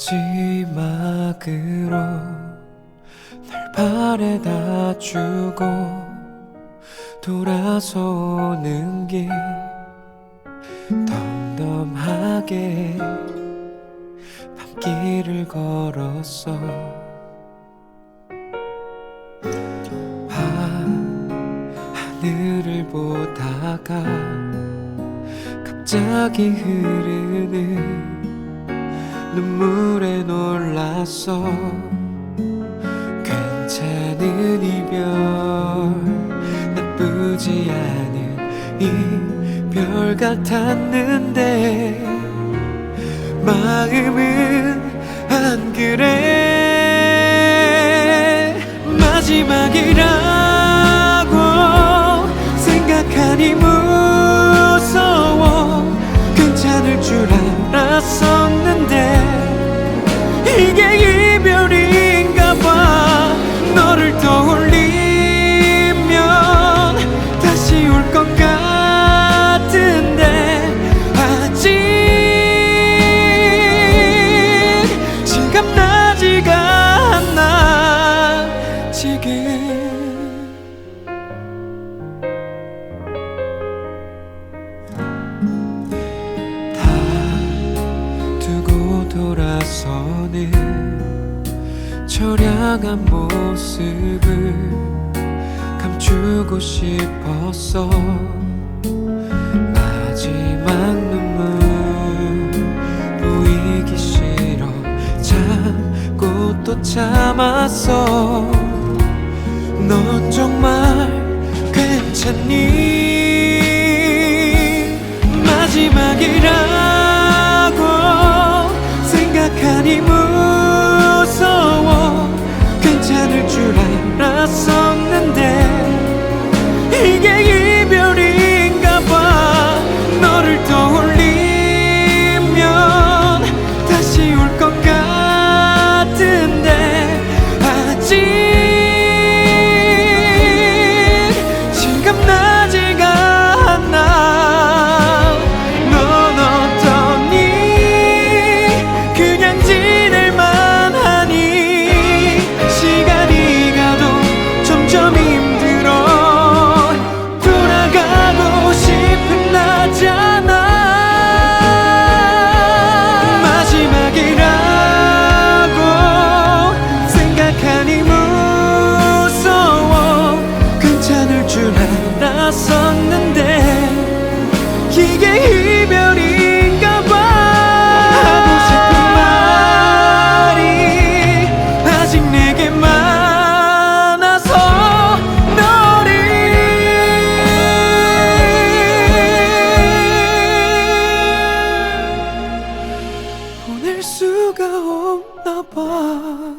마지막으로 날 바래다 주고 돌아서 오는 길 덤덤하게 밤길을 걸었어 하늘을 보다가 갑자기 흐르는 눈물에 놀랐어 괜찮은 이별 나쁘지 않은 이별 같았는데 마음은 안 그래. 마지막이라고 생각하니 무서워. 괜찮을 줄 알았었는데 이게 이 처량한 모습을 감추고 싶었어 마지막 눈물 보이기 싫어 참고 또 참았어 넌 정말 괜찮니? 마지막이라고 생각하니 Oh.